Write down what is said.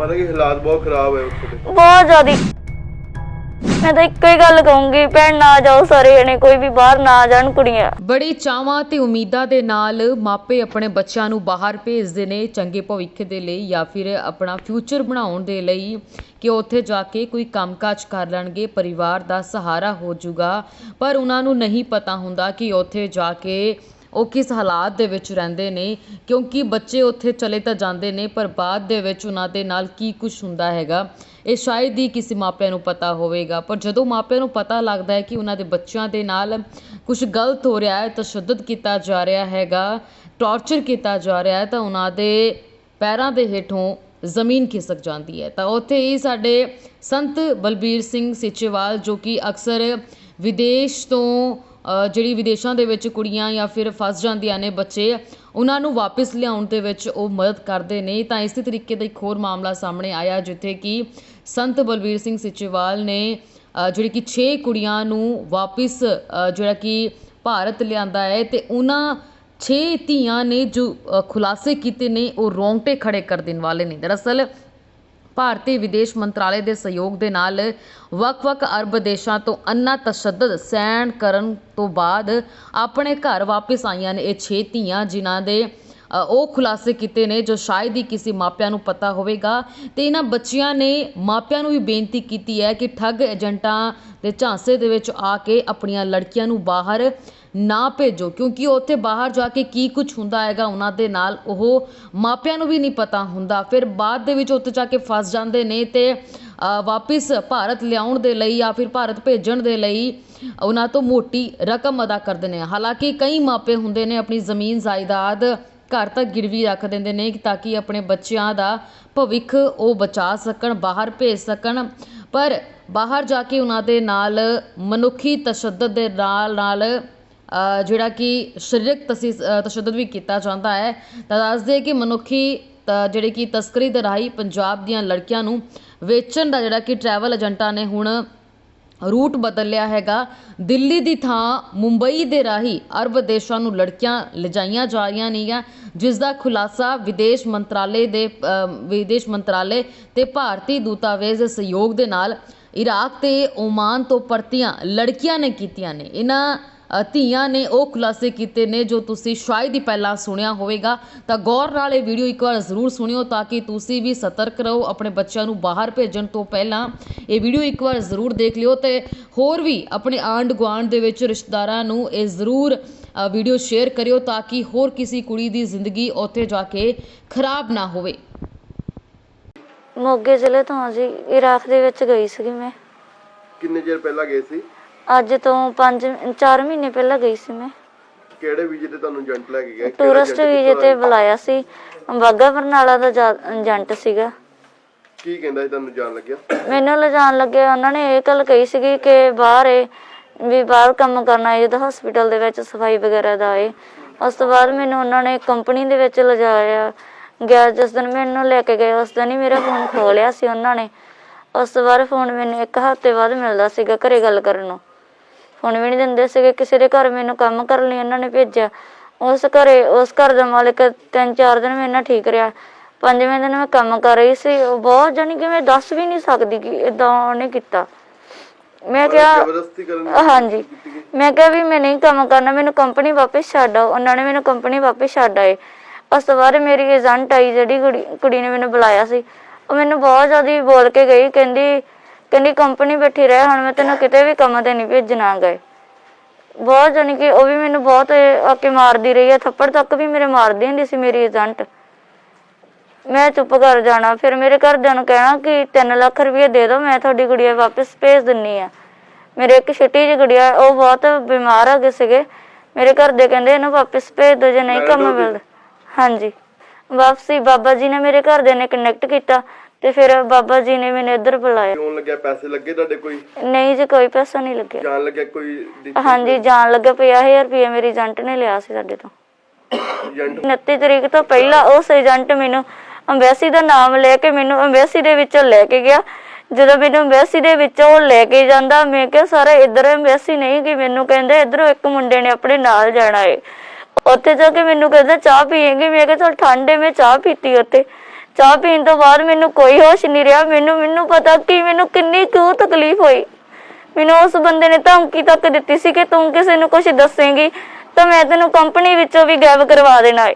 ਮਤਲਬ ਕਿ ਹਾਲਾਤ ਬਹੁਤ ਖਰਾਬ ਹੈ ਉੱਥੇ ਦੇ। ਬਹੁਤ ਜ਼ਿਆਦੀ। ਮੈਂ ਤਾਂ ਇੱਕੋ ਹੀ ਗੱਲ ਕਹੂੰਗੀ ਭੈਣ ਨਾ ਜਾਓ ਸਾਰੇ ਜਣੇ ਕੋਈ ਵੀ ਬਾਹਰ ਨਾ ਜਾਣ ਕੁੜੀਆਂ। ਬੜੀ ਚਾਵਾਂ ਤੇ ਉਮੀਦਾਂ ਦੇ ਨਾਲ ਮਾਪੇ ਆਪਣੇ ਬੱਚਿਆਂ ਨੂੰ ਬਾਹਰ ਭੇਜਦੇ ਨੇ ਚੰਗੇ ਭਵਿੱਖ ਦੇ ਲਈ ਜਾਂ ਫਿਰ ਆਪਣਾ ਫਿਊਚਰ ਬਣਾਉਣ ਦੇ ਲਈ ਕਿ ਉੱਥੇ ਜਾ ਕੇ ਕੋਈ ਕੰਮਕਾਜ ਕਰ ਲੈਣਗੇ ਪਰਿਵਾਰ ਦਾ ਸਹਾਰਾ ਹੋ ਜਾਊਗਾ। ਪਰ ਉਹਨਾਂ ਨੂੰ ਨਹੀਂ ਪਤਾ ਹੁੰਦਾ ਕਿ ਉੱਥੇ ਜਾ ਕੇ ਉਹ ਕਿਸ ਹਾਲਾਤ ਦੇ ਵਿੱਚ ਰਹਿੰਦੇ ਨੇ, ਕਿਉਂਕਿ ਬੱਚੇ ਉੱਥੇ ਚਲੇ ਤਾਂ ਜਾਂਦੇ ਨੇ, ਪਰ ਬਾਅਦ ਦੇ ਵਿੱਚ ਉਹਨਾਂ ਦੇ ਨਾਲ ਕੀ ਕੁਝ ਹੁੰਦਾ ਹੈਗਾ, ਇਹ ਸ਼ਾਇਦ ਹੀ ਕਿਸੇ ਮਾਪਿਆਂ ਨੂੰ ਪਤਾ ਹੋਵੇਗਾ। ਪਰ ਜਦੋਂ ਮਾਪਿਆਂ ਨੂੰ ਪਤਾ ਲੱਗਦਾ ਹੈ ਕਿ ਉਹਨਾਂ ਦੇ ਬੱਚਿਆਂ ਦੇ ਨਾਲ ਕੁਝ ਗਲਤ ਹੋ ਰਿਹਾ ਹੈ ਤਸ਼ੱਦਦ ਕੀਤਾ ਜਾ ਰਿਹਾ ਹੈਗਾ, ਟੌਰਚਰ ਕੀਤਾ ਜਾ ਰਿਹਾ ਹੈ, ਤਾਂ ਉਹਨਾਂ ਦੇ ਪੈਰਾਂ ਦੇ ਹੇਠੋਂ ਜ਼ਮੀਨ ਖਿਸਕ ਜਾਂਦੀ ਹੈ। ਤਾਂ ਉੱਥੇ ਹੀ ਸਾਡੇ ਸੰਤ ਬਲਬੀਰ ਸਿੰਘ ਸਿੱਚੇਵਾਲ, ਜੋ ਕਿ ਅਕਸਰ ਵਿਦੇਸ਼ ਤੋਂ ਜਿਹੜੀ ਵਿਦੇਸ਼ਾਂ ਦੇ ਵਿੱਚ ਕੁੜੀਆਂ ਜਾਂ ਫਿਰ ਫਸ ਜਾਂਦੀਆਂ ਨੇ ਬੱਚੇ, ਉਹਨਾਂ ਨੂੰ ਵਾਪਸ ਲਿਆਉਣ ਦੇ ਵਿੱਚ ਉਹ ਮਦਦ ਕਰਦੇ ਨੇ। ਤਾਂ ਇਸੇ ਤਰੀਕੇ ਦਾ ਇੱਕ ਹੋਰ ਮਾਮਲਾ ਸਾਹਮਣੇ ਆਇਆ, ਜਿੱਥੇ ਕਿ ਸੰਤ ਬਲਬੀਰ ਸਿੰਘ ਸਿੱਚੇਵਾਲ ਨੇ ਜਿਹੜੀ ਕਿ 6 ਕੁੜੀਆਂ ਨੂੰ ਵਾਪਸ ਜਿਹੜਾ ਕਿ ਭਾਰਤ ਲਿਆਂਦਾ ਹੈ ਤੇ ਉਹਨਾਂ 6 ਧੀਆਂ ਨੇ ਜੋ ਖੁਲਾਸੇ ਕੀਤੇ ਨੇ, ਉਹ ਰੋਂਗਟੇ ਖੜੇ ਕਰ ਦੇਣ ਵਾਲੇ ਨੇ। ਦਰਅਸਲ ਭਾਰਤੀ ਵਿਦੇਸ਼ ਮੰਤਰਾਲੇ ਦੇ ਸਹਿਯੋਗ ਦੇ ਨਾਲ ਵੱਖ-ਵੱਖ ਅਰਬ ਦੇਸ਼ਾਂ ਤੋਂ ਅੰਨਾ ਤਸ਼ੱਦਦ ਸਹਿਣ ਕਰਨ ਤੋਂ ਬਾਅਦ ਆਪਣੇ ਘਰ ਵਾਪਸ ਆਈਆਂ ਨੇ ਇਹ ਛੇ ਧੀਆਂ, ਜਿਨ੍ਹਾਂ ਦੇ ਉਹ ਖੁਲਾਸੇ ਕੀਤੇ ਨੇ ਜੋ ਸ਼ਾਇਦ ਹੀ ਕਿਸੇ ਮਾਪਿਆਂ ਨੂੰ ਪਤਾ ਹੋਵੇਗਾ। ਤੇ ਇਹਨਾਂ ਬੱਚਿਆਂ ਨੇ ਮਾਪਿਆਂ ਨੂੰ ਵੀ ਬੇਨਤੀ ਕੀਤੀ ਹੈ ਕਿ ਠੱਗ ਏਜੰਟਾਂ ਦੇ ਝਾਂਸੇ ਦੇ ਵਿੱਚ ਆ ਕੇ ਆਪਣੀਆਂ ਲੜਕੀਆਂ ਨੂੰ ਬਾਹਰ ਨਾ ਭੇਜੋ, ਕਿਉਂਕਿ ਉੱਥੇ ਬਾਹਰ ਜਾ ਕੇ ਕੀ ਕੁਝ ਹੁੰਦਾ ਹੈਗਾ, ਉਹਨਾਂ ਦੇ ਨਾਲ ਉਹ ਮਾਪਿਆਂ ਨੂੰ ਵੀ ਨਹੀਂ ਪਤਾ ਹੁੰਦਾ। ਫਿਰ ਬਾਅਦ ਦੇ ਵਿੱਚ ਉੱਥੇ ਜਾ ਕੇ ਫਸ ਜਾਂਦੇ ਨੇ ਤੇ ਵਾਪਿਸ ਭਾਰਤ ਲਿਆਉਣ ਦੇ ਲਈ ਜਾਂ ਫਿਰ ਭਾਰਤ ਭੇਜਣ ਦੇ ਲਈ ਉਹਨਾਂ ਤੋਂ ਮੋਟੀ ਰਕਮ ਅਦਾ ਕਰਦੇ ਨੇ ਹਾਲਾਂਕਿ ਕਈ ਮਾਪੇ ਹੁੰਦੇ ਨੇ ਆਪਣੀ ਜ਼ਮੀਨ ਜਾਇਦਾਦ ਘਰ ਤੱਕ ਗਿਰਵੀ ਰੱਖ ਦਿੰਦੇ ਨੇ ਤਾਂ ਕਿ ਆਪਣੇ ਬੱਚਿਆਂ ਦਾ ਭਵਿੱਖ ਉਹ ਬਚਾ ਸਕਣ, ਬਾਹਰ ਭੇਜ ਸਕਣ। ਪਰ ਬਾਹਰ ਜਾ ਕੇ ਉਹਨਾਂ ਦੇ ਨਾਲ ਮਨੁੱਖੀ ਤਸ਼ੱਦਦ ਦੇ ਨਾਲ ਨਾਲ ਜਿਹੜਾ ਕਿ ਸਰੀਰਕ ਤਸੀ- ਅ, ਤਸ਼ੱਦਦ ਵੀ ਕੀਤਾ ਜਾਂਦਾ ਹੈ। ਤਾਂ ਦੱਸਦੇ ਕਿ ਮਨੁੱਖੀ ਤ- ਜਿਹੜੇ ਕਿ ਤਸਕਰੀ ਦੇ ਰਾਹੀਂ ਪੰਜਾਬ ਦੀਆਂ ਲੜਕੀਆਂ ਨੂੰ ਵੇਚਣ ਦਾ ਜਿਹੜਾ ਕਿ ਟਰੈਵਲ ਏਜੰਟਾਂ ਨੇ ਹੁਣ ਰੂਟ ਬਦਲ ਲਿਆ ਹੈਗਾ। ਦਿੱਲੀ ਦੀ ਥਾਂ ਮੁੰਬਈ ਦੇ ਰਾਹੀਂ ਅਰਬ ਦੇਸ਼ਾਂ ਨੂੰ ਲੜਕੀਆਂ ਲਿਜਾਈਆਂ ਜਾ ਰਹੀਆਂ ਨੇਗੀਆਂ ਜਿਸ ਦਾ ਖੁਲਾਸਾ ਵਿਦੇਸ਼ ਮੰਤਰਾਲੇ ਦੇ ਵਿਦੇਸ਼ ਮੰਤਰਾਲੇ ਤੇ ਭਾਰਤੀ ਦੂਤਾਵੇਜ਼ ਦੇ ਸਹਿਯੋਗ ਦੇ ਨਾਲ ਇਰਾਕ ਤੇ ਓਮਾਨ ਤੋਂ ਪਰਤੀਆਂ ਲੜਕੀਆਂ ਨੇ ਕੀਤੀਆਂ ਨੇ। ਇਹਨਾਂ ਧੀਆਂ ਨੇ ਉਹ ਖੁਲਾਸੇ ਕੀਤੇ ਨੇ ਜੋ ਤੁਸੀਂ ਸ਼ਾਇਦ ਹੀ ਪਹਿਲਾਂ ਸੁਣਿਆ ਹੋਵੇਗਾ। ਤਾਂ ਗੌਰ ਨਾਲ ਇਹ ਵੀਡੀਓ ਇੱਕ ਵਾਰ ਜ਼ਰੂਰ ਸੁਣਿਓ ਤਾਂ ਕਿ ਤੁਸੀਂ ਵੀ ਸਤਰਕ ਰਹੋ ਆਪਣੇ ਬੱਚਿਆਂ ਨੂੰ ਬਾਹਰ ਭੇਜਣ ਤੋਂ ਪਹਿਲਾਂ। ਇਹ ਵੀਡੀਓ ਇੱਕ ਵਾਰ ਜ਼ਰੂਰ ਦੇਖ ਲਿਓ ਤੇ ਹੋਰ ਵੀ ਆਪਣੇ ਆਂਢ ਗੁਆਂਢ ਦੇ ਵਿੱਚ ਰਿਸ਼ਤੇਦਾਰਾਂ ਨੂੰ ਇਹ ਜ਼ਰੂਰ ਵੀਡੀਓ ਸ਼ੇਅਰ ਕਰਿਓ ਤਾਂ ਕਿ ਹੋਰ ਕਿਸੇ ਕੁੜੀ ਦੀ ਜ਼ਿੰਦਗੀ ਉੱਥੇ ਜਾ ਕੇ ਖਰਾਬ ਨਾ ਹੋਵੇ। ਮੋਗੇ ਜ਼ਿਲ੍ਹੇ ਤੋਂ ਹਾਂ ਜੀ ਇਰਾਕ ਦੇ ਵਿੱਚ ਗਈ ਸੀਗੀ ਮੈਂ। ਕਿੰਨੇ ਚਿਰ ਪਹਿਲਾਂ ਗਏ ਸੀ? ਅੱਜ ਤੋਂ 5 4 ਮਹੀਨੇ ਪਹਿਲਾਂ ਗਈ ਸੀ ਮੈਂ। ਕਿਹੜੇ ਵੀਜ਼ੇ ਤੇ ਤੁਹਾਨੂੰ ਏਜੰਟ ਲੈ ਕੇ ਗਏ? ਟੂਰਿਸਟ ਵੀਜ਼ੇ ਤੇ ਬੁਲਾਇਆ ਸੀ। ਬਾਗਾ ਬਰਨਾਲਾ ਦਾ ਏਜੰਟ ਸੀਗਾ। ਕੀ ਕਹਿੰਦਾ ਸੀ ਤੁਹਾਨੂੰ ਜਾਣ ਲੱਗਿਆ? ਮੈਨੂੰ ਲਿਜਾਣ ਲੱਗੇ ਉਹਨਾਂ ਨੇ ਇਹ ਗੱਲ ਕਹੀ ਸੀਗੀ ਕਿ ਬਾਹਰ ਏ ਵੀ ਬਾਹਰ ਕੰਮ ਕਰਨਾ ਹੈ ਜਦੋਂ ਹਸਪੀਟਲ ਦੇ ਵਿੱਚ ਸਫ਼ਾਈ ਵਗੈਰਾ ਦਾ ਏ। ਉਸ ਤੋਂ ਬਾਅਦ ਮੈਨੂੰ ਉਹਨਾਂ ਨੇ ਕੰਪਨੀ ਦੇ ਵਿੱਚ ਲਿਜਾਇਆ। ਗਿਆ ਜਿਸ ਦਿਨ ਮੈਨੂੰ ਲੈ ਕੇ ਗਏ ਉਸ ਦਿਨ ਹੀ ਮੇਰਾ ਫੋਨ ਖੋ ਲਿਆ ਸੀ ਉਹਨਾਂ ਨੇ। ਉਸ ਤੋਂ ਬਾਅਦ ਫੋਨ ਮੈਨੂੰ ਇੱਕ ਹਫ਼ਤੇ ਬਾਅਦ ਮਿਲਦਾ ਸੀਗਾ ਘਰੇ ਗੱਲ ਕਰਨ ਨੂੰ। ਫੋਨ ਵੀ ਨਹੀਂ ਦਿੰਦੇ ਸੀਗੇ ਕਿਸੇ ਦੇ ਘਰ ਮੈਨੂੰ ਕੰਮ ਕਰਨ ਲਈ ਇਹਨਾਂ ਨੇ ਭੇਜਿਆ। ਉਸ ਘਰੇ ਉਸ ਘਰ ਦਾ ਮਾਲਕ ਤਿੰਨ ਚਾਰ ਦਿਨ ਮੇਰੇ ਨਾਲ ਠੀਕ ਰਿਹਾ। ਪੰਜਵੇਂ ਦਿਨ ਮੈਂ ਕੰਮ ਕਰ ਰਹੀ ਸੀ ਉਹ ਬਹੁਤ ਜਾਣੀ ਕਿ ਮੈਂ ਦੱਸ ਵੀ ਨਹੀਂ ਸਕਦੀ ਕਿ ਇਦਾਂ ਉਹਨੇ ਕੀਤਾ। ਮੈਂ ਕਿਹਾ ਜ਼ਬਰਦਸਤੀ ਕਰਨ ਦੀ ਹਾਂਜੀ। ਮੈਂ ਕਿਹਾ ਵੀ ਮੈਂ ਨਹੀਂ ਕੰਮ ਕਰਨਾ ਮੈਨੂੰ ਕੰਪਨੀ ਵਾਪਸ ਛੱਡ ਆਓ। ਉਹਨਾਂ ਨੇ ਮੈਨੂੰ ਕੰਪਨੀ ਵਾਪਸ ਛੱਡ ਆਏ। ਉਸ ਤੋਂ ਬਾਅਦ ਮੇਰੀ ਏਜੰਟ ਆਈ ਜਿਹੜੀ ਕੁੜੀ ਕੁੜੀ ਨੇ ਮੈਨੂੰ ਬੁਲਾਇਆ ਸੀ। ਉਹ ਮੈਨੂੰ ਬਹੁਤ ਜ਼ਿਆਦਾ ਬੋਲ ਕੇ ਗਈ ਕਹਿੰਦੀ ਕਹਿੰਦੀ ਕੰਪਨੀ ਬੈਠੀ ਰਹਿ ਹੁਣ ਮੈਂ ਤੈਨੂੰ ਕਿਤੇ ਵੀ ਕੰਮ ਤੇ ਨਹੀਂ ਭੇਜਣਾ ਗਏ ਬਹੁਤ ਜਾਣੀ ਕਿ ਉਹ ਵੀ ਮੈਨੂੰ ਬਹੁਤ ਆ ਕੇ ਮਾਰਦੀ ਰਹੀ ਹੈ ਥੱਪੜ ਤੱਕ ਵੀ ਮੇਰੇ ਮਾਰਦੀ ਹੁੰਦੀ ਸੀ ਮੇਰੀ ਏਜੰਟ। ਮੈਂ ਚੁੱਪ ਕਰ ਜਾਣਾ ਫਿਰ ਮੇਰੇ ਘਰਦਿਆਂ ਨੂੰ ਕਹਿਣਾ ਕਿ 3 ਲੱਖ ਰੁਪਏ ਦੇ ਦਿਓ ਮੈਂ ਤੁਹਾਡੀ ਗੁੜੀਆ ਵਾਪਸ ਭੇਜ ਦਿੰਨੀ ਆ। ਮੇਰੇ ਇੱਕ ਛੋਟੀ ਜਿਹੀ ਗੁੜੀਆ ਉਹ ਬਹੁਤ ਬਿਮਾਰ ਹੋ ਗਏ ਸੀਗੇ। ਮੇਰੇ ਘਰ ਦੇ ਕਹਿੰਦੇ ਇਹਨੂੰ ਵਾਪਸ ਭੇਜ ਦਿਓ ਜੇ ਨਹੀਂ ਕੰਮ ਮਿਲਦਾ। ਹਾਂਜੀ। ਵਾਪਸੀ ਬਾਬਾ ਜੀ ਨੇ ਮੇਰੇ ਘਰਦਿਆਂ ਨੇ ਕਨੈਕਟ ਕੀਤਾ। ਤੇ ਫਿਰ ਬਾਬਾ ਜੀ ਨੇ ਮੈਨੂੰ ਇੱਧਰ ਬੁਲਾਇਆ। ਕਿਉਂ ਲੱਗਿਆ? ਪੈਸੇ ਲੱਗੇ ਤੁਹਾਡੇ ਕੋਈ? ਨਹੀਂ ਜੀ ਕੋਈ ਪੈਸਾ ਨਹੀਂ ਲੱਗਿਆ। ਜਾਣ ਲੱਗਿਆ ਕੋਈ ਹਾਂਜੀ ਜਾਣ ਲੱਗਾ 50000 ਰੁਪਏ ਮੇਰੀ ਏਜੰਟ ਨੇ ਲਿਆ ਸੀ ਸਾਡੇ ਤੋਂ। ਏਜੰਟ? 29 ਤਰੀਕ ਤੋਂ ਪਹਿਲਾਂ ਉਸ ਏਜੰਟ ਮੈਨੂੰ ਅੰਬੈਸੀ ਦਾ ਨਾਮ ਲੈ ਕੇ ਮੈਨੂੰ ਅੰਬੈਸੀ ਦੇ ਵਿੱਚੋਂ ਲੈ ਕੇ ਗਿਆ। ਜਦੋਂ ਮੈਨੂੰ ਅੰਬੈਸੀ ਦੇ ਵਿੱਚੋਂ ਉਹ ਲੈ ਕੇ ਜਾਂਦਾ ਮੈਂ ਕਿਹਾ ਸਾਰਾ ਇੱਧਰ ਅੰਬੈਸੀ ਨਹੀਂ ਕਿ ਮੈਨੂੰ ਕਹਿੰਦੇ ਇੱਧਰੋਂ ਇੱਕ ਮੁੰਡੇ ਨੇ ਆਪਣੇ ਨਾਲ ਜਾਣਾ ਏ। ਉੱਥੇ ਜਾ ਕੇ ਮੈਨੂੰ ਕਹਿੰਦਾ ਚਾਹ ਪੀਏਂਗੇ? ਮੈਂ ਕਿਹਾ ਚਲ ਠੰਡੇ ਮੈਂ ਚਾਹ ਪੀਤੀ ਉੱਥੇ। ਚਾਹ ਪੀਣ ਤੋਂ ਬਾਅਦ ਮੈਨੂੰ ਕੋਈ ਹੋਸ਼ ਨਹੀਂ ਰਿਹਾ। ਮੈਨੂੰ ਮੈਨੂੰ ਪਤਾ ਕਿ ਮੈਨੂੰ ਕਿੰਨੀ ਕੁ ਤਕਲੀਫ ਹੋਈ। ਮੈਨੂੰ ਉਸ ਬੰਦੇ ਨੇ ਧਮਕੀ ਤੱਕ ਦਿੱਤੀ ਸੀ ਕਿ ਤੂੰ ਕਿਸੇ ਨੂੰ ਕੁਝ ਦੱਸੇਂਗੀ ਤਾਂ ਮੈਂ ਤੈਨੂੰ ਕੰਪਨੀ ਵਿੱਚੋਂ ਵੀ ਗਾਇਬ ਕਰਵਾ ਦੇਣਾ ਹੈ